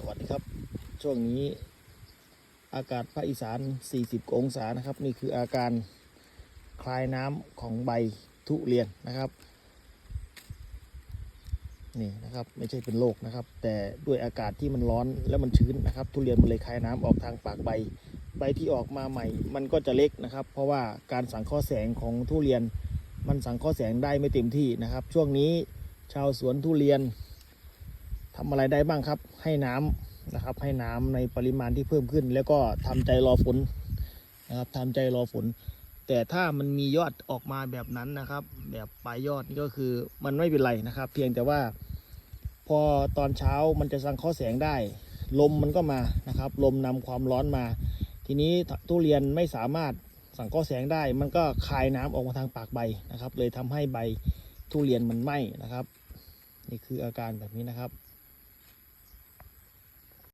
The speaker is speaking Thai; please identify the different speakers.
Speaker 1: สวัสดีครับ ช่วงนี้อากาศภาคอีสาน 40 องศานะครับ นี่คืออาการคลายน้ำของใบทุเรียนนะครับ นี่นะครับไม่ใช่เป็นโรคนะครับ แต่ด้วยอากาศที่มันร้อนแล้วมันชื้นนะครับ ทุเรียนมันเลยคลายน้ำออกทางปากใบ ใบที่ออกมาใหม่ มันก็จะเล็กนะครับ เพราะว่าการสังเคราะห์แสงของทุเรียน มันสังเคราะห์แสงได้ไม่เต็มที่นะครับ ช่วงนี้ชาวสวนทุเรียน ทำอะไรได้บ้างครับ ให้น้ำนะครับ ให้น้ำในปริมาณที่เพิ่มขึ้น แล้วก็ทำใจรอฝนนะครับทำใจรอฝน แต่ถ้ามันมียอดออกมาแบบนั้นนะครับ แบบปลายยอดนี่ก็คือมันไม่เป็นไรนะครับ เพียงแต่ว่า พอตอนเช้ามันจะสังเคราะห์แสงได้ ลมมันก็มานะครับ ลมนำความร้อนมา ทีนี้ทุเรียนไม่สามารถสังเคราะห์แสงได้ มันก็คายน้ำออกมาทางปากใบนะครับ เลยทำให้ใบทุเรียนมันไหม้นะครับ นี่คืออาการแบบนี้นะครับ